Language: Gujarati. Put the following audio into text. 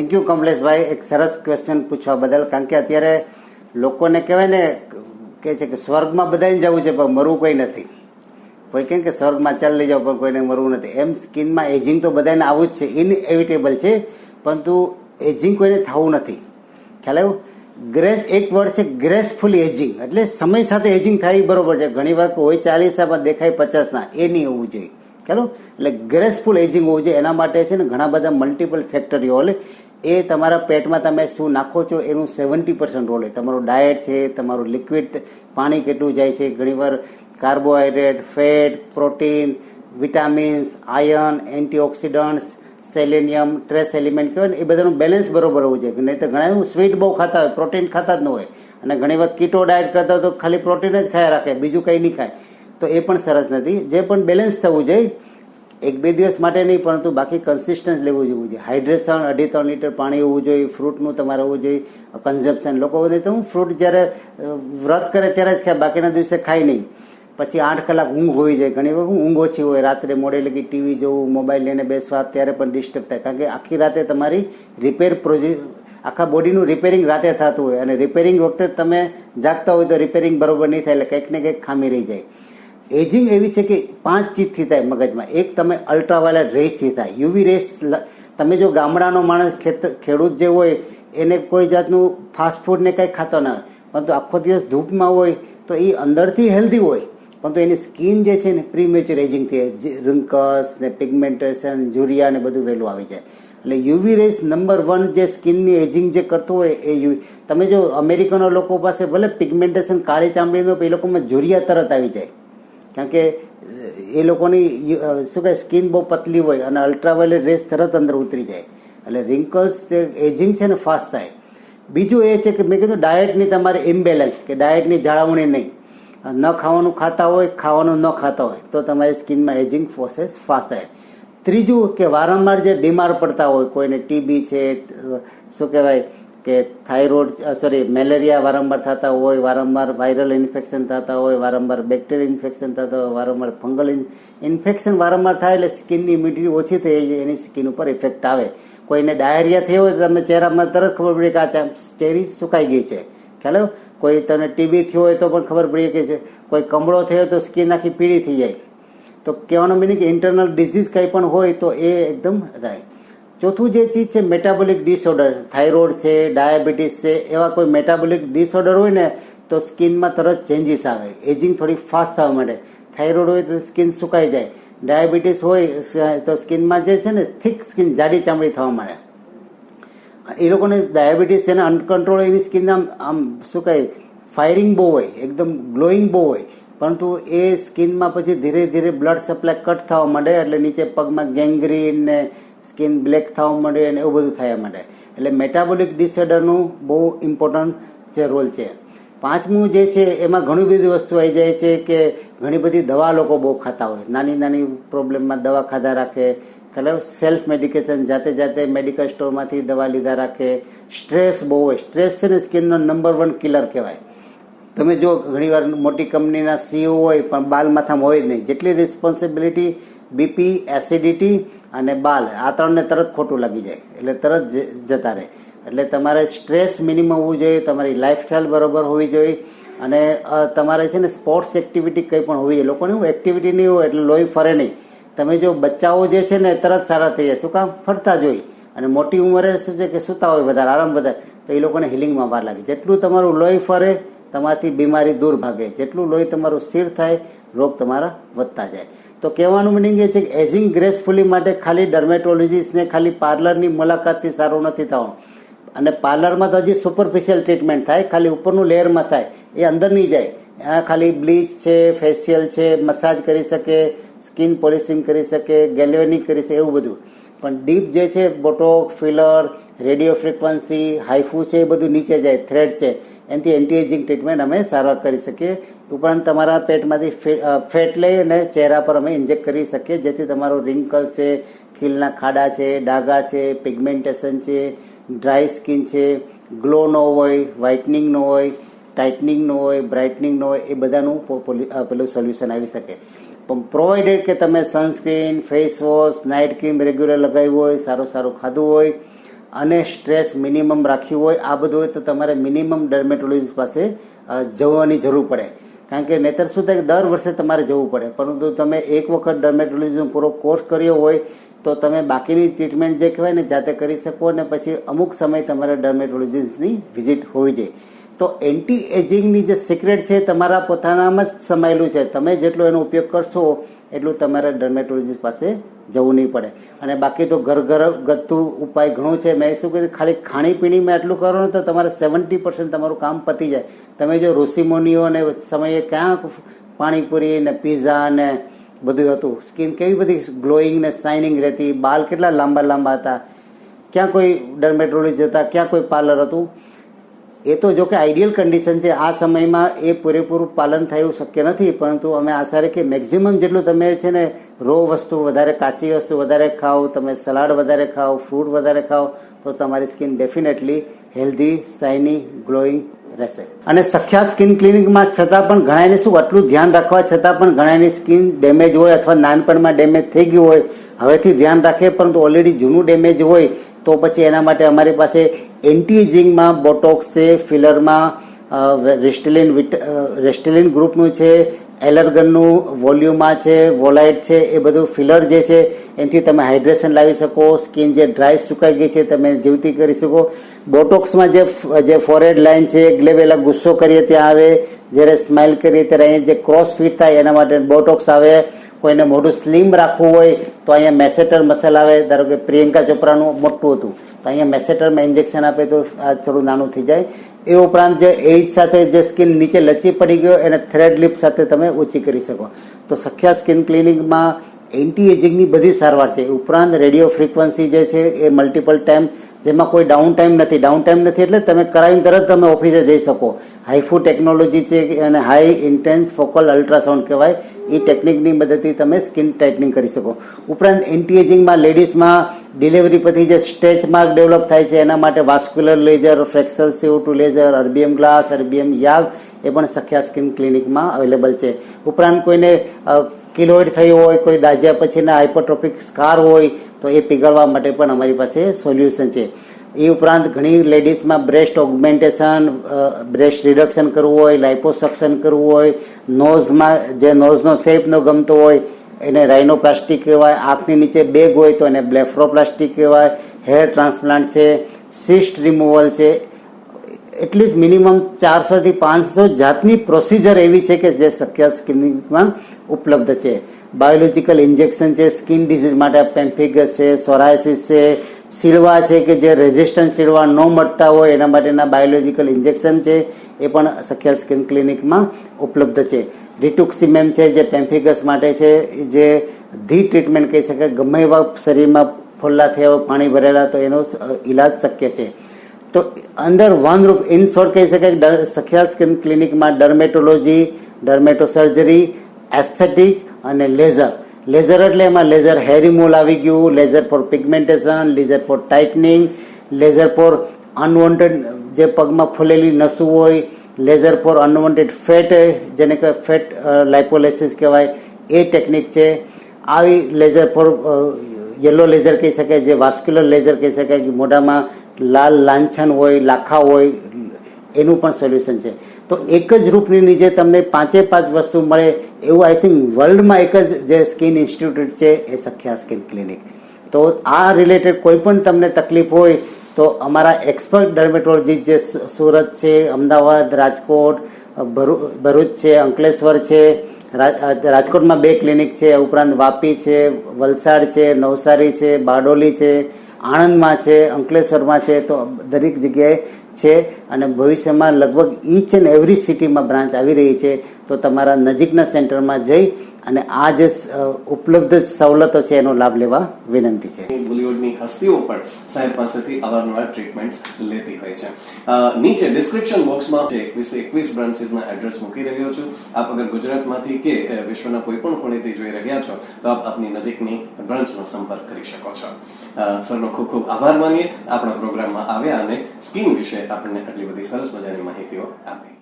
થેન્ક યુ કમલેશભાઈ. એક સરસ ક્વેશ્ચન પૂછવા બદલ. કારણ કે અત્યારે લોકોને કહેવાય ને કે છે કે સ્વર્ગમાં બધાને જવું છે, પણ મરવું કોઈ નથી. કોઈ કહે કે સ્વર્ગમાં ચાલ લઈ જાઓ, પણ કોઈને મરવું નથી. એમ સ્કિનમાં એજિંગ તો બધાને આવું જ છે. ઇનએવિટેબલ છે, પરંતુ એજિંગ કોઈને થવું નથી. ખ્યાલ આવ્યું? ગ્રેસ એક વર્ડ છે ગ્રેસફુલી એજિંગ એટલે સમય સાથે એજિંગ થાય, બરોબર છે. ઘણી વાર હોય ચાલીસના પણ દેખાય પચાસના એ નહીં હોવું જોઈએ. ખ્યાલ એટલે ગ્રેસફુલ એજિંગ હોવું જોઈએ. એના માટે છે ને ઘણા બધા મલ્ટિપલ ફેક્ટરીઓ એટલે એ તમારા પેટમાં તમે શું નાખો છો, એનું સેવન્ટી પર્સન્ટ રોલ હોય. તમારું ડાયટ છે, તમારું લિક્વિડ પાણી કેટલું જાય છે, ઘણીવાર carbohydrate fat protein vitamins iron antioxidants selenium trace element કહેવાય એ બધાનું બેલેન્સ બરોબર હોવું જોઈએ. નહીં તો ઘણા સ્વીટ બહુ ખાતા હોય પ્રોટીન ખાતા જ ન હોય. અને ઘણી વાર કીટો ડાયટ કરતા હોય તો ખાલી પ્રોટીન જ ખાયા રાખે, બીજું કંઈ નહીં ખાય. તો એ પણ સરસ નથી. જે પણ બેલેન્સ થવું જોઈએ એક બે દિવસ માટે નહીં, પરંતુ બાકી કન્સિસ્ટન્સ લેવું જોઈએ. હાઇડ્રેશન અઢી ત્રણ લીટર પાણી હોવું જોઈએ ફ્રૂટનું તમારે હોવું જોઈએ કન્ઝમ્પશન લોકો નહીં તો હું ફ્રૂટ જ્યારે વ્રત કરે ત્યારે જ ખાય બાકીના દિવસે ખાય નહીં. પછી આઠ કલાક ઊંઘ હોવી જાય ઘણી વખત ઊંઘ ઓછી હોય, રાત્રે મોડે લગી ટીવી જોવું મોબાઈલ લઈને બેસવા ત્યારે પણ ડિસ્ટર્બ થાય. કારણ કે આખી રાતે તમારી રિપેર પ્રોજે આખા બોડીનું રિપેરિંગ રાતે થતું હોય. અને રિપેરિંગ વખતે તમે જાગતા હોય તો રિપેરિંગ બરોબર નહીં થાય, એટલે કંઈક ને કંઈક ખામી રહી જાય. એજિંગ એવી છે કે પાંચ ચીજથી થાય મગજમાં. એક તમે અલ્ટ્રાવાયોલેટ રેસથી થાય યુવી રેસ તમે જો ગામડાનો માણસ ખેત, ખેડૂત જે હોય, એને કોઈ જાતનું ફાસ્ટફૂડ ને કંઈ ખાતો ના હોય. પરંતુ આખો દિવસ ધૂપમાં હોય, તો એ અંદરથી હેલ્ધી હોય. પરંતુ એની સ્કિન જે છે ને પ્રીમેચ્યોર એજિંગથી રિંકલ્સ ને પિગમેન્ટેશન જુરિયા ને બધું વહેલું આવી જાય. એટલે યુવી રેસ નંબર વન જે સ્કિનની એજિંગ જે કરતો હોય, એ યુવી તમે જો અમેરિકનો લોકો પાસે ભલે પિગમેન્ટેશન કાળી ચામડીનો એ લોકોમાં જુરિયા તરત આવી જાય. કારણ કે એ લોકોની શું કહે, સ્કિન બહુ પતલી હોય અને અલ્ટ્રાવાયોલેટ રેસ તરત અંદર ઉતરી જાય. એટલે રિંકલ્સ એજિંગ છે ને ફાસ્ટ થાય. બીજું એ છે કે મેં કીધું ડાયટની તમારે ઇમ્બેલેન્સ કે ડાયટની જાળવણી નહીં. ન ખાવાનું ખાતા હોય, ખાવાનું ન ખાતા હોય, તો તમારી સ્કિનમાં એજિંગ પ્રોસેસ ફાસ્ટ થાય. ત્રીજું કે વારંવાર જે બીમાર પડતા હોય, કોઈને ટીબી છે શું કહેવાય કે થાઇરોઇડ સોરી મેલેરિયા વારંવાર થતા હોય, વારંવાર વાયરલ ઇન્ફેક્શન થતા હોય, વારંવાર બેક્ટેરિયા ઇન્ફેક્શન થતા હોય, વારંવાર ફંગલ ઇન્ફેક્શન વારંવાર થાય એટલે સ્કિનની ઇમ્યુનિટી ઓછી થઈ જાય એની સ્કિન ઉપર ઇફેક્ટ આવે. કોઈને ડાયરિયા થયો હોય તો તમે ચહેરામાં તરત ખબર પડી કે આ ચહેરી સુકાઈ ગઈ છે. ખ્યાલ કોઈ તને ટીબી થયો હોય તો પણ ખબર પડી કે છે. કોઈ કમળો થયો તો સ્કિન આખી પીળી થઈ જાય. તો કહેવાનો મિનિંગ કે ઇન્ટરનલ ડિઝીઝ કંઈ પણ હોય તો એ એકદમ થાય. ચોથું જે ચીજ છે મેટાબોલિક ડિસઓર્ડર થાઇરોઇડ છે ડાયાબિટીસ છે, એવા કોઈ મેટાબોલિક ડિસઓર્ડર હોય ને, તો સ્કિનમાં તરત ચેન્જીસ આવે. એજિંગ થોડી ફાસ્ટ થવા માંડે. થાઇરોઇડ હોય તો સ્કિન સુકાઈ જાય. ડાયાબિટીસ હોય તો સ્કિનમાં જે છે ને થીક સ્કિન જાડી ચામડી થવા માંડે. એ લોકોને ડાયાબિટીસ છે ને અનકન્ટ્રોલ એની સ્કિન આમ આમ શું કહે ફાયરિંગ બહુ હોય, એકદમ ગ્લોઈંગ બહુ હોય. પરંતુ એ સ્કિનમાં પછી ધીરે ધીરે બ્લડ સપ્લાય કટ થવા માંડે, એટલે નીચે પગમાં ગેંગ્રીન ને સ્કિન બ્લેક થવા માંડે અને એવું બધું થવા માંડે. એટલે મેટાબોલિક ડિસઓર્ડરનું બહુ ઇમ્પોર્ટન્ટ જે રોલ છે. પાંચમું જે છે, એમાં ઘણી બધી વસ્તુ આવી જાય છે કે ઘણી બધી દવા લોકો બહુ ખાતા હોય. નાની નાની પ્રોબ્લેમમાં દવા ખાધા રાખે એટલે સેલ્ફ મેડિકેશન જાતે જાતે મેડિકલ સ્ટોરમાંથી દવા લીધા રાખે. સ્ટ્રેસ બહુ હોય. સ્ટ્રેસ છે ને સ્કિનનો નંબર વન કિલર કહેવાય. તમે જો ઘણીવાર મોટી કંપનીના સીઓ હોય પણ બાલ માથામાં હોય જ નહીં. જેટલી રિસ્પોન્સિબિલિટી બીપી એસિડિટી અને બાલ, આ ત્રણને તરત ખોટું લાગી જાય, એટલે તરત જતા રહે. એટલે તમારે સ્ટ્રેસ મિનિમમ હોવું જોઈએ, તમારી લાઈફસ્ટાઈલ બરોબર હોવી જોઈએ, અને તમારે છે ને સ્પોર્ટ્સ એક્ટિવિટી કંઈ પણ હોવી જોઈએ. લોકોને એવું એક્ટિવિટી નહીં હોય, એટલે લોહી ફરે નહીં. તમે જો બચ્ચાઓ જે છે ને, તરત સારા થઈ જાય. શું કામ? ફરતા જ હોય. અને મોટી ઉંમરે શું છે કે સૂતા હોય વધારે, આરામ વધારે, તો એ લોકોને હિલિંગમાં વાર લાગે. જેટલું તમારું લોહી ફરે તમારાથી બીમારી દૂર ભાગે. જેટલું લોહી તમારું સ્થિર થાય, રોગ તમારા વધતા જાય. તો કહેવાનું મિનિંગ એ છે કે એજિંગ ગ્રેસફુલી માટે ખાલી ડર્મેટોલોજીસ્ટને ખાલી પાર્લરની મુલાકાતથી સારું નથી થવાનું. અને પાર્લરમાં તો હજી સુપરફિશિયલ ટ્રીટમેન્ટ થાય, ખાલી ઉપરનું લેયરમાં થાય, એ અંદર નહીં જાય. ખાલી બ્લીચ છે ફેશિયલ છે મસાજ કરી શકે સ્કિન પોલિશિંગ કરી શકે ગેલ્વેનિક કરી શકે, એવું બધું. પણ ડીપ જે છે botox filler radio frequency HIFU છે, એ બધું નીચે જાય થ્રેડ છે. એનાથી એન્ટી એજિંગ ટ્રીટમેન્ટ અમે સારવાર કરી શકીએ. ઉપરાંત તમારા પેટમાંથી ફેટ લઈ અને ચહેરા પર અમે ઇન્જેક્ટ કરી શકીએ. જેથી તમારો રિંકલ્સ છે, ખીલના ખાડા છે, ડાઘા છે પિગમેન્ટેશન છે ડ્રાય સ્કિન છે ગ્લો ન હોય વ્હાઇટનિંગ ન હોય ટાઇટનિંગ ન હોય બ્રાઇટનિંગ ન હોય, એ બધાનું પેલું સોલ્યુશન આવી શકે. પણ પ્રોવાઇડેડ કે તમે sunscreen face wash night cream regular લગાવ્યું હોય, સારું સારું ખાધું હોય અને સ્ટ્રેસ મિનિમમ રાખ્યું હોય, આ બધું હોય તો તમારે મિનિમમ ડર્મેટોલોજીસ્ટ પાસે જવાની જરૂર પડે. કારણ કે નહીતર શું થાય દર વર્ષે તમારે જવું પડે. પરંતુ તમે એક વખત ડર્મેટોલોજીનો પૂરો કોર્સ કર્યો હોય, તો તમે બાકીની ટ્રીટમેન્ટ જે કહેવાય ને, જાતે કરી શકો અને પછી અમુક સમય તમારે ડર્મેટોલોજીસ્ટની વિઝિટ હોવી જોઈએ. તો એન્ટી એજિંગની જે સિક્રેટ છે, તમારા પોતાનામાં જ સમાયેલું છે. તમે જેટલો એનો ઉપયોગ કરશો એટલું તમારે ડર્મેટોલોજીસ્ટ પાસે જવું નહીં પડે. અને બાકી તો ઘર ઘર ગતું ઉપાય ઘણું છે. મેં શું કહ્યું ખાલી ખાણીપીણીમાં એટલું કરો ને તો તમારે સેવન્ટી પર્સન્ટ તમારું કામ પતી જાય. તમે જો ઋષિમુનિઓ ને સમયે ક્યાં પાણીપુરી ને પીઝા ને બધું હતું. સ્કિન કેવી બધી ગ્લોઈંગ ને શાઇનિંગ રહેતી. બાલ કેટલા લાંબા લાંબા હતા. ક્યાં કોઈ ડર્મેટોલોજી હતા ક્યાં કોઈ પાર્લર હતું? એ તો જોકે આઈડિયલ કન્ડિશન છે. આ સમયમાં એ પૂરેપૂરું પાલન થયું શક્ય નથી, પરંતુ અમે આશા રાખીએ મેક્ઝિમમ જેટલું તમે છે ને રો વસ્તુ વધારે, કાચી વસ્તુ વધારે ખાઓ, તમે સલાડ વધારે ખાઓ ફ્રૂટ વધારે ખાઓ, તો તમારી skin definitely healthy shiny glowing રહેશે. અને સખ્યાત સ્કિન ક્લિનિકમાં છતાં પણ ઘણાને શું, આટલું ધ્યાન રાખવા છતાં પણ ઘણાની સ્કિન ડેમેજ હોય અથવા નાનપણમાં ડેમેજ થઈ ગયું હોય, હવેથી ધ્યાન રાખે પરંતુ ઓલરેડી જૂનું ડેમેજ હોય તો પછી એના માટે અમારી પાસે એન્ટીજિંગમાં બોટોક્સ છે, ફિલરમાં રેસ્ટેલિન રેસ્ટેલિન ગ્રુપનું છે, એલર્ગનનું વોલ્યુમા છે, વોલાઇટ છે, એ બધું ફિલર જે છે, એનાથી તમે હાઇડ્રેશન લાવી શકો, સ્કિન જે ડ્રાય સુકાઈ ગઈ છે, તમે જીવતી કરી શકો. બોટોક્સમાં જે જે ફોરેડ લાઇન છે ગ્લેવેલા ગુસ્સો કરીએ, ત્યાં આવે, જ્યારે સ્માઇલ કરીએ, ત્યારે અહીંયા જે ક્રોસ ફિટ થાય, એના માટે બોટોક્સ આવે. કોઈને મોઢું સ્લિમ રાખવું હોય તો અહીંયા મેસેટર મસલ આવે. ધારો કે પ્રિયંકા ચોપરાનું મોટું હતું. તો અહીંયા મેસેટરમાં ઇન્જેક્શન આપે તો આ થોડું નાનું થઈ જાય. એ ઉપરાંત જે એજ સાથે જે સ્કિન નીચે લચી પડી ગયો, એને થ્રેડ લિપ સાથે તમે ઓછી કરી શકો. તો સખ્યા સ્કિન ક્લિનિકમાં એન્ટી એજિંગની બધી સારવાર છે. ઉપરાંત રેડિયો ફ્રીક્વન્સી જે છે, એ મલ્ટિપલ ટાઈમ જેમાં કોઈ ડાઉન ટાઈમ નથી. ડાઉન ટાઈમ નથી એટલે તમે કરાવીને તરત તમે ઓફિસે જઈ શકો. હાઈફુ ટેકનોલોજી છે અને હાઈ ઇન્ટેન્સ ફોકલ અલ્ટ્રાસાઉન્ડ કહેવાય. એ ટેકનિકની મદદથી તમે સ્કિન ટાઇટનિંગ કરી શકો. ઉપરાંત એન્ટી એજિંગમાં લેડીઝમાં ડિલિવરી પછી જે સ્ટ્રેચ માર્ક ડેવલપ થાય છે, એના માટે vascular laser fraxel CO two laser erbium glass erbium YAG એ પણ સખ્યા સ્કિન ક્લિનિકમાં અવેલેબલ છે. ઉપરાંત કોઈને કિલોઇડ થયું હોય, કોઈ દાજ્યા પછીના હાઇપરટ્રોફિક સ્કાર હોય, તો એ પીગળવા માટે પણ અમારી પાસે સોલ્યુશન છે. એ ઉપરાંત ઘણી લેડીઝમાં બ્રેસ્ટ ઓગમેન્ટેશન બ્રેસ્ટ રિડક્શન કરવું હોય લાઇપોસક્શન કરવું હોય નોઝમાં જે નોઝનો શેપ ન ગમતો હોય, એને રાઇનોપ્લાસ્ટિક કહેવાય, આંખની નીચે બેગ હોય તો એને બ્લેફ્રોપ્લાસ્ટિક કહેવાય હેર ટ્રાન્સપ્લાન્ટ છે સિસ્ટ રિમૂવલ છે. એટલીસ્ટ મિનિમમ ચારસોથી પાંચસો જાતની પ્રોસિજર એવી છે કે જે શક્ય સ્કિનિંગમાં ઉપલબ્ધ છે. બાયોલોજિકલ ઇન્જેક્શન છે સ્કિન ડિઝીઝ માટે પેમ્ફિગસ છે સોરાયસિસ છે સીડવા છે કે જે રેઝિસ્ટન્ટ સીડવા ન મળતા હોય એના માટેના બાયોલોજિકલ ઇન્જેક્શન છે, એ પણ સખ્યા સ્કિન ક્લિનિકમાં ઉપલબ્ધ છે. રિટુક્સિમેમ છે જે પેમ્ફિગસ માટે છે જે ધી ટ્રીટમેન્ટ કહી શકાય, ગમે એવા શરીરમાં ફોલ્લા થયા હોય, પાણી ભરેલા, તો એનો ઈલાજ શક્ય છે. તો અંદર વન રૂપ ઇન શોર્ટ કહી શકાય સખ્યા સ્કિન ક્લિનિકમાં ડર્મેટોલોજી ડર્મેટો સર્જરી એસ્થેટિક અને લેઝર લેઝર એટલે એમાં લેઝર હેર રિમૂવલ આવી ગયું laser for pigmentation laser for tightening laser for unwanted જે પગમાં ફૂલેલી નસું હોય લેઝર ફોર અનવોન્ટેડ ફેટ જેને કહેવાય ફેટ લાઇપોલેસિસ કહેવાય, એ ટેકનિક છે. આવી લેઝર ફોર યલો લેઝર કહી શકાય, જે વાસ્ક્યુલર લેઝર કહી શકાય, કે મોઢામાં લાલ લાંછન હોય, લાખા હોય, એનું પણ સોલ્યુશન છે. તો એક જ રૂપની નીચે તમને પાંચે પાંચ વસ્તુ મળે એવું આઈ થિંક વર્લ્ડમાં એક જ જે સ્કિન ઇન્સ્ટિટ્યૂટ છે એ સખ્યા સ્કિન ક્લિનિક તો આ રિલેટેડ કોઈ પણ તમને તકલીફ હોય તો અમારા એક્સપર્ટ ડર્મેટોલોજી જે સુરત છે, અમદાવાદ, રાજકોટ, ભરૂ- ભરૂચ છે, અંકલેશ્વર છે રાજ- રાજકોટમાં બે ક્લિનિક છે ઉપરાંત વાપી છે, વલસાડ છે, નવસારી છે, બારડોલી છે આણંદમાં છે, અંકલેશ્વરમાં છે, તો દરેક જગ્યાએ છે અને ભવિષ્યમાં લગભગ ઈચ એન્ડ એવરી સિટીમાં બ્રાન્ચ આવી રહી છે. તો તમારા નજીકના સેન્ટરમાં જઈ અને આ જે ઉપલબ્ધ સવલતો છે, એનો લાભ લેવા વિનંતી છે. બોલિવૂડની હસ્તીઓ પણ સાહેબ પાસેથી અવારનવાર ટ્રીટમેન્ટ લેતી હોય છે. નીચે ડિસ્ક્રિપ્શન બોક્સમાં એકવીસ એકવીસ બ્રાન્ચીસના એડ્રેસ મૂકી રહ્યો છું. આપ અગર ગુજરાતમાંથી કે વિશ્વના કોઈ પણ ખૂણેથી જોઈ રહ્યા છો, તો આપ આપની નજીકની બ્રાન્ચનો સંપર્ક કરી શકો છો. સરનો ખૂબ ખૂબ આભાર માનીએ. આપણા પ્રોગ્રામમાં આવ્યા અને સ્કીમ વિશે આપણને આટલી બધી સરસ મજાની માહિતીઓ આપી.